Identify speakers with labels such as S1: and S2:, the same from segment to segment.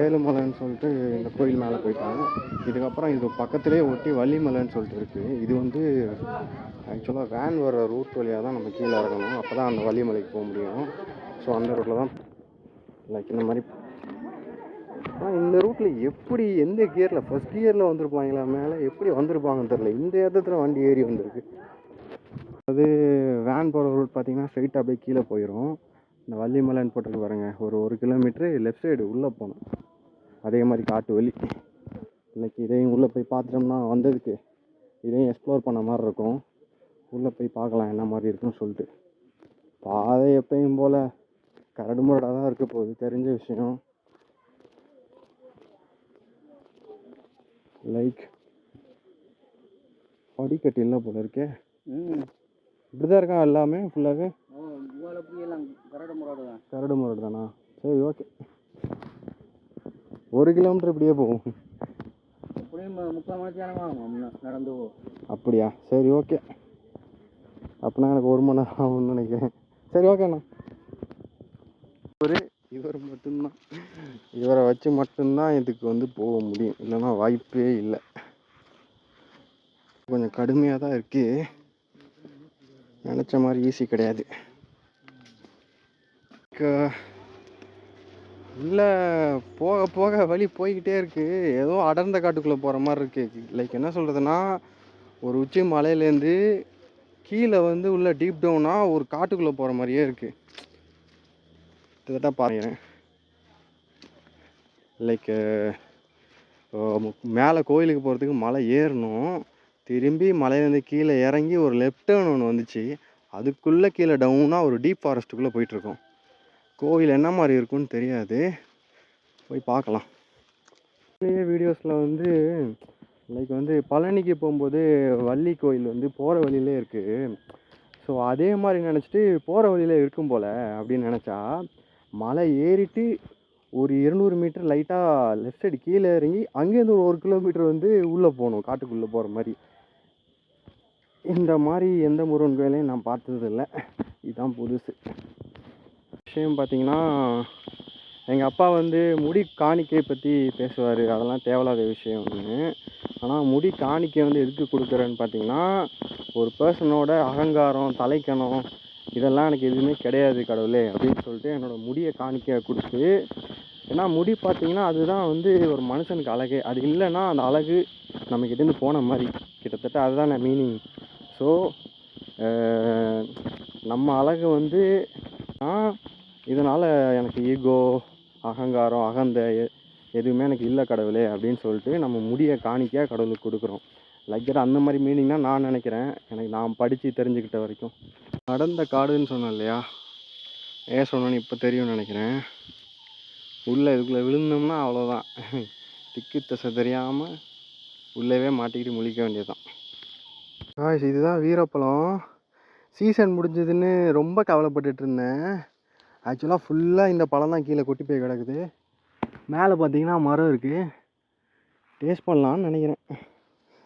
S1: ஏழுமலைன்னு சொல்லிட்டு இந்த கோயில் மேலே போயிட்டாங்க. இதுக்கப்புறம் இது பக்கத்துலேயே ஒட்டி வள்ளிமலைன்னு சொல்லிட்டு இருக்குது இது வந்து ஆக்சுவலாக வேன் வர ரூட் வழியாக தான் நம்ம கீழே இறங்கணும். அப்போ தான் அந்த வள்ளிமலைக்கு போக முடியும். ஸோ அந்த ரூட்டில் தான் லைக் இந்த மாதிரி. ஆனால் இந்த ரூட்டில் எப்படி எந்த கியரில் ஃபஸ்ட் கியரில் வந்திருப்பாங்களா மேலே எப்படி வந்திருப்பாங்கன்னு தெரில இந்த இடத்துல வண்டி ஏறி வந்திருக்கு. அது வேன் போகிற ரூட் பார்த்தீங்கன்னா ஸ்ட்ரைட்டாக அப்படியே கீழே போயிடும் இந்த வள்ளிமலைன்னு போட்டிருக்கு பாருங்க. ஒரு ஒரு கிலோமீட்ரு லெஃப்ட் சைடு உள்ளே போகணும். அதே மாதிரி காட்டு வழி. இன்னைக்கு இதையும் உள்ளே போய் பார்த்துட்டோம்னா வந்ததுக்கு இதையும் எக்ஸ்ப்ளோர் பண்ண மாதிரி இருக்கும். உள்ளே போய் பார்க்கலாம் என்ன மாதிரி இருக்குன்னு சொல்லிட்டு. பாதை எப்பயும் போல் கரடு முரடாக தான் இருக்க போகுது. தெரிஞ்ச விஷயம். லைக் படிக்கட்டு இல்லை போல இருக்கே. இப்படி தான் இருக்கான் எல்லாமே ஃபுல்லாகவே
S2: கரடு முரடு தான்.
S1: கரடு முரடு தானா? சரி ஓகே ஒரு கிலோமீட்டர் இப்படியே போகும்.
S2: எப்படியும் மு- முக்கால் மணி நேரம் ஆகும் ந- நடந்து
S1: அப்படியா? சரி ஓகே அப்படின்னா எனக்கு ஒரு மணி நேரம் ஆகும்னு நினைக்கிறேன். சரி ஓகேண்ணா இவர் இவர் மட்டும்தான். இவரை வச்சு மட்டும்தான் இதுக்கு வந்து போக முடியும். இல்லைன்னா வாய்ப்பே இல்லை. கொஞ்சம் கடுமையாக தான் இருக்கு. நினச்ச மாதிரி ஈஸி கிடையாது. இல்லை போக போக வழி போய்கிட்டே இருக்குது ஏதோ அடர்ந்த காட்டுக்குள்ளே போகிற மாதிரி இருக்குது லைக் என்ன சொல்கிறதுனா ஒரு உச்சி மலையிலேருந்து கீழே வந்து உள்ள டீப் டவுனாக ஒரு காட்டுக்குள்ளே போகிற மாதிரியே இருக்குது கிட்டத்தட்ட பாருங்க. லைக் மேலே கோயிலுக்கு போகிறதுக்கு மலை ஏறணும். திரும்பி மலையிலேருந்து கீழே இறங்கி ஒரு லெஃப்ட் டர்ன் ஒன்று வந்துச்சு. அதுக்குள்ளே கீழே டவுனாக ஒரு டீப் ஃபாரஸ்ட்டுக்குள்ளே போயிட்டுருக்கோம் கோவில் என்ன மாதிரி இருக்குன்னு தெரியாது. போய் பார்க்கலாம். வீடியோஸில் வந்து லைக் வந்து பழனிக்கு போகும்போது வள்ளி கோயில் வந்து போகிற வழியிலே இருக்குது ஸோ அதே மாதிரி நினச்சிட்டு போகிற வழியில இருக்கும் போல் அப்படின்னு நினச்சா மலை ஏறிட்டு ஒரு இருநூறு மீட்டர் லைட்டாக லெஃப்ட் சைடு கீழே இறங்கி அங்கேருந்து ஒரு ஒரு கிலோமீட்டர் வந்து உள்ளே போகணும் காட்டுக்குள்ளே போகிற மாதிரி. இந்த மாதிரி எந்த முருகன் கோயிலையும் நான் பார்த்ததில்ல. இதுதான் புதுசு. விஷயம் பார்த்தீங்கன்னா எங்கள் அப்பா வந்து முடி காணிக்கை பற்றி பேசுவார். அதெல்லாம் தேவையில்லாத விஷயம் ஒன்று ஆனால் முடி காணிக்கை வந்து எதுக்கு கொடுக்குறேன்னு பார்த்தீங்கன்னா ஒரு பர்சனோட அகங்காரம் தலைக்கணம் இதெல்லாம் எனக்கு எதுவுமே கிடையாது கடவுளே அப்படின்னு சொல்லிட்டு என்னோடய முடியை காணிக்க கொடுத்து ஏன்னா முடி பார்த்திங்கன்னா அதுதான் வந்து ஒரு மனுஷனுக்கு அழகே. அது இல்லைன்னா அந்த அழகு நம்மக்கிட்டேருந்து போன மாதிரி. கிட்டத்தட்ட அதுதான் மீனிங் ஸோ நம்ம அழகு வந்து இதனால் எனக்கு ஈகோ அகங்காரம் அகந்தை எ- எதுவுமே எனக்கு இல்லை கடவுளே அப்படின்னு சொல்லிட்டு நம்ம முடியை காணிக்க கடவுளுக்கு கொடுக்குறோம். லைக்கர் அந்த மாதிரி மீனிங் தான் நான் நினைக்கிறேன். எனக்கு நான் படித்து தெரிஞ்சுக்கிட்ட வரைக்கும். நடந்த காடுன்னு சொன்னேன் இல்லையா? ஏன் சொன்னேன்னு இப்போ தெரியும்னு நினைக்கிறேன். உள்ளே இதுக்குள்ளே விழுந்தோம்னா அவ்வளோதான் திக்கு திசை தெரியாமல் உள்ளவே மாட்டிக்கிட்டு முழிக்க வேண்டியதுதான். காய்ஸ் இதுதான் வீரப்பழம். சீசன் முடிஞ்சதுன்னு ரொம்ப கவலைப்பட்டுட்டு இருந்தேன். ஆக்சுவலாக ஃபுல்லாக இந்த பழம் தான் கீழே கொட்டி போய் கிடக்குது. மேலே பார்த்தீங்கன்னா மரம் இருக்குது டேஸ்ட் பண்ணலான்னு நினைக்கிறேன்.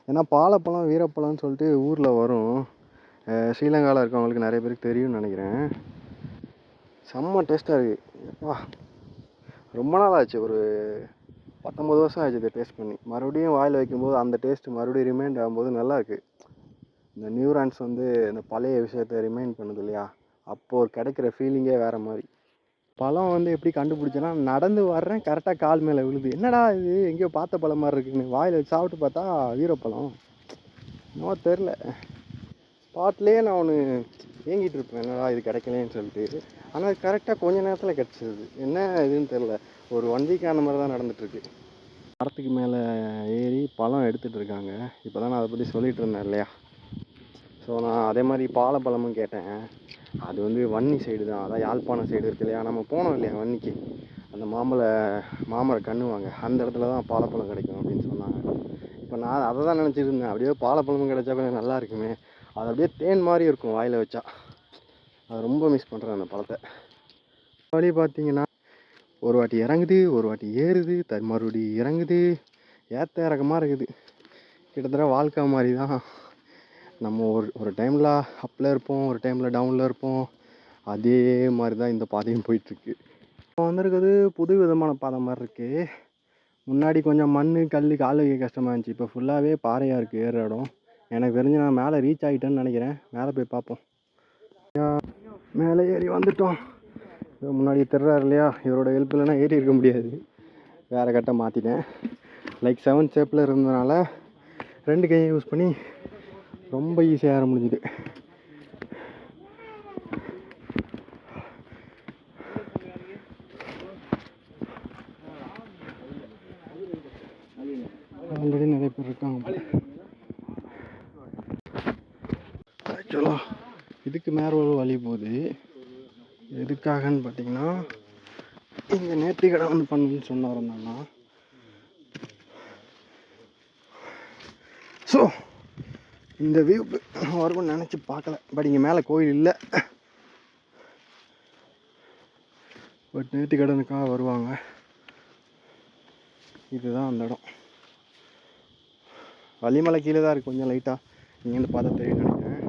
S1: ஏன்னா பாலப்பழம் வீரப்பழம்னு சொல்லிட்டு ஊரில் வரும். ஸ்ரீலங்காவில் இருக்கவங்களுக்கு நிறைய பேருக்கு தெரியும்னு நினைக்கிறேன். செம்ம டேஸ்ட்டாக இருக்குது வா ரொம்ப நாள் ஆச்சு. ஒரு பத்தொம்பது வருஷம் ஆச்சு இதை டேஸ்ட் பண்ணி. மறுபடியும் வாயில் வைக்கும்போது அந்த டேஸ்ட் மறுபடியும் ரிமைண்ட் ஆகும்போது நல்லாயிருக்கு இந்த நியூரான்ஸ் வந்து இந்த பழைய விஷயத்தை ரிமைண்ட் பண்ணுது இல்லையா? அப்போது ஒரு கிடைக்கிற ஃபீலிங்கே வேறு மாதிரி. பழம் வந்து எப்படி கண்டுபிடிச்சேன்னா நடந்து வர்றேன் கரெக்டாக கால் மேலே விழுது. என்னடா இது? எங்கேயோ பார்த்த பழம் மாதிரி இருக்குன்னு. வாயில் வச்சு சாப்பிட்டு பார்த்தா வீரப்பழம். இன்னும் தெரில ஸ்பாட்லேயே நான் ஒன்று ஏங்கிட்டு இருப்பேன். என்னடா இது கிடைக்கலேன்னு சொல்லிட்டு. ஆனால் கரெக்டாக கொஞ்ச நேரத்தில் கிடச்சிது. என்ன இதுன்னு தெரில ஒரு ஒன் வீக் அந்த மாதிரி தான் நடந்துகிட்ருக்கு மரத்துக்கு மேலே ஏறி பழம் எடுத்துகிட்டு இருக்காங்க. இப்போ தான் நான் அதை பற்றி சொல்லிகிட்டு இருந்தேன் இல்லையா? ஸோ நான் அதே மாதிரி பாலப்பழமும் கேட்டேன். அது வந்து வன்னி சைடு தான். அதான் யாழ்ப்பாணம் சைடு இருக்கு இல்லையா? நம்ம போனோம் இல்லையா வன்னிக்கு? அந்த மாம்பழ மாமர கண்ணுவாங்க. அந்த இடத்துல தான் பாலப்பழம் கிடைக்கும் அப்படின்னு சொன்னாங்க. இப்போ நான் அதை தான் நினச்சிட்டு இருந்தேன். அப்படியே பாலப்பழமும் கிடைச்சா கொஞ்சம் நல்லா இருக்குமே. அது அப்படியே தேன் மாதிரி இருக்கும் வாயில் வச்சா. அது ரொம்ப மிஸ் பண்ணுறேன் அந்த பழத்தை. வழி பார்த்தீங்கன்னா ஒரு வாட்டி இறங்குது ஒரு வாட்டி ஏறுது தர் மறுபடி இறங்குது. ஏற்ற இறக்கமாக இருக்குது. கிட்டத்தட்ட வாழ்க்கை மாதிரி தான். நம்ம ஒரு ஒரு டைமில் அப்பில் இருப்போம் ஒரு டைமில் டவுனில் இருப்போம். அதே மாதிரி தான் இந்த பாதையும் போயிட்டுருக்கு. இப்போ வந்திருக்குது புது விதமான பாதை மாதிரி இருக்குது முன்னாடி கொஞ்சம் மண் கல் கால் வைக்க கஷ்டமாக இருந்துச்சு. இப்போ ஃபுல்லாகவே பாறையாக இருக்குது ஏற இடம். எனக்கு தெரிஞ்சு நான் மேலே ரீச் ஆகிட்டேன்னு நினைக்கிறேன். மேலே போய் பார்ப்போம். மேலே ஏறி வந்துட்டோம். முன்னாடி திருறாரு இல்லையா? இவரோட ஹெல்ப் இல்லைன்னா ஏறி இருக்க முடியாது. வேறு கட்டை மாற்றிட்டேன் லைக் செவன் ஷேப்பில் இருந்ததுனால ரெண்டு கையை யூஸ் பண்ணி ரொம்ப ஈஸியாக ஏற முடிஞ்சுது. ஆல்ரெடி நிறைய பேர் இருக்காங்க. ஆக்சுவலாக இதுக்கு மேலே ஒரு வழி போகுது. எதுக்காகன்னு பார்த்தீங்கன்னா இங்கே நேர்த்தி கடை வந்து பண்ணணும்னு சொன்னார் இருந்தாங்கன்னா ஸோ இந்த வியூ வரும்னு நினச்சி பார்க்கல. பட் இங்கே மேலே கோயில் இல்லை. பட் நேற்று கடனுக்காக வருவாங்க. இதுதான் அந்த இடம். வள்ளிமலை கீழே தான் இருக்குது கொஞ்சம் லைட்டாக இங்கேருந்து பார்த்தா தெரியும் நினைக்கிறேன்.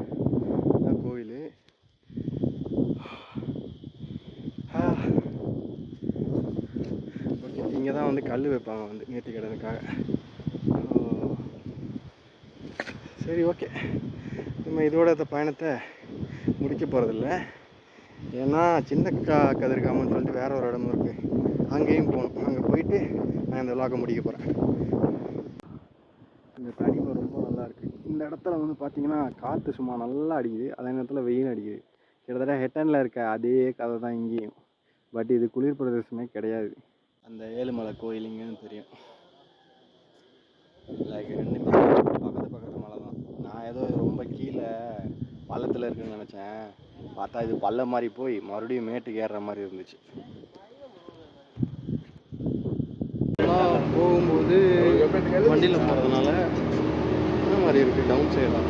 S1: இதுதான் கோயில். இங்கே தான் வந்து கல் வைப்பாங்க வந்து நேற்று கடனுக்காக சரி ஓகே. நம்ம இதோட இந்த பயணத்தை முடிக்க போகிறதில்ல ஏன்னா சின்ன க கதிர்காமன்னு சொல்லிட்டு வேறு ஒரு இடம் இருக்குது அங்கேயும் போகணும். அங்கே போயிட்டு நான் இந்த விளாக்கை முடிக்க போகிறேன் இந்த தனிமை ரொம்ப நல்லா இருக்குது இந்த இடத்துல வந்து பார்த்திங்கன்னா காற்று சும்மா நல்லா அடிக்குது. அதே நேரத்தில் வெயில் அடிக்குது. கிட்டத்தட்ட ஹெட்டனில் இருக்க அதே கதை தான் இங்கேயும். பட் இது குளிர் பிரதேசமே கிடையாது. அந்த ஏழுமலை கோயிலுங்கன்னு தெரியும். லைக் ரெண்டு பக்கத்து பக்கத்து நான் ஏதோ ரொம்ப கீழே பள்ளத்தில் இருக்குன்னு நினச்சேன். பார்த்தா இது பள்ளம் மாதிரி போய் மறுபடியும் மேட்டுக்கு ஏறுற மாதிரி இருந்துச்சு. போகும்போது வண்டியில் போகிறதுனால என்ன மாதிரி இருக்குது டவுன் சைடாக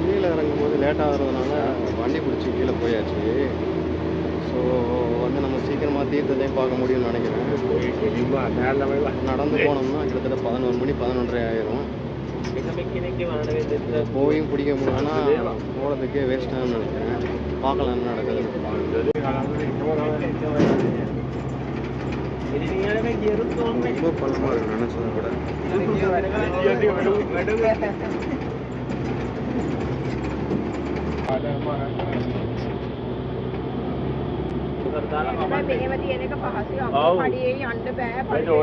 S1: கீழே இறங்கும்போது லேட் ஆகிறதுனால வண்டி பிடிச்சி கீழே போயாச்சு. ஸோ வந்து நம்ம சீக்கிரமாக தீர்த்தத்தையும் பார்க்க முடியும்னு நினைக்கிறேன். நடந்து போனோம்னா கிட்டத்தட்ட பதினோரு மணி பதினொன்றரை ஆயிரும். போயும் பிடிக்க முடியலன்னா போகிறதுக்கே வேஸ்ட்டானு நினைக்கிறேன். பார்க்கலாம் என்ன நடக்குது ரொம்ப நினச்சதை கூட
S3: මෙහෙම තියෙන එක පහසුයි අපෝ පඩියේ යන්න බෑ පඩියේ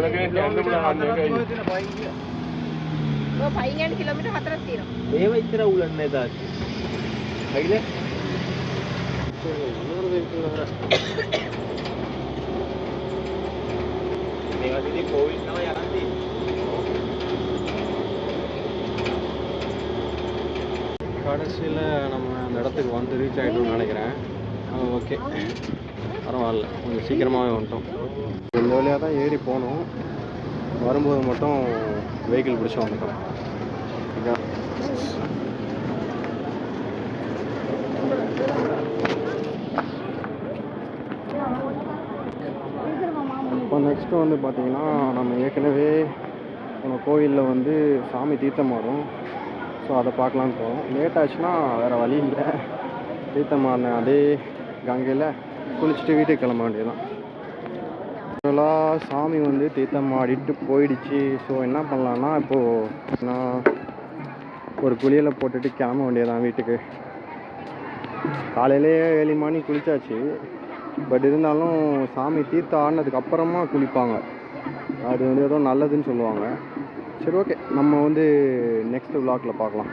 S3: ඔය පයින් යන කිලෝමීටර් හතරක් තියෙනවා
S2: මේව ඉතර උලන්නේ තාච්චි. හයිද?
S1: இன்னொரு vehicle வேற.
S2: මේවා ඉතින් කෝවිල් තමයි යන්නේ.
S1: கடைசியில் நம்ம அந்த இடத்துக்கு வந்து ரீச் ஆகிடும்னு நினைக்கிறேன். ஓகே பரவாயில்ல. கொஞ்சம் சீக்கிரமாகவே வந்துட்டோம். இந்த வழியாக தான் ஏறி போனோம். வரும்போது மட்டும் வெஹிக்கிள் பிடிச்சி வந்துட்டோம். ஓகே இப்போ நெக்ஸ்ட்டு வந்து பார்த்திங்கன்னா நம்ம ஏற்கனவே நம்ம கோயிலில் வந்து சாமி தீர்த்தம் ஆடும் ஸோ அதை பார்க்கலான்னு போவோம் லேட் ஆச்சுன்னா வேறு வழி இல்லை. தீர்த்தமான அதே கங்கையில் குளிச்சுட்டு வீட்டுக்கு கிளம்ப வேண்டியதுதான். ஆக்சுவலாக சாமி வந்து தீர்த்தம் ஆடிட்டு போயிடுச்சு. ஸோ என்ன பண்ணலான்னா இப்போது நான் ஒரு குளியலை போட்டுட்டு கிளம்ப வேண்டியதான் வீட்டுக்கு. காலையிலே ஏழு மணி குளிச்சாச்சு. பட் இருந்தாலும் சாமி தீர்த்தம் ஆடினதுக்கு அப்புறமா குளிப்பாங்க. அது வந்து ஏதோ நல்லதுன்னு சொல்லுவாங்க. சரி ஓகே நம்ம வந்து நெக்ஸ்ட் vlogல பார்க்கலாம்.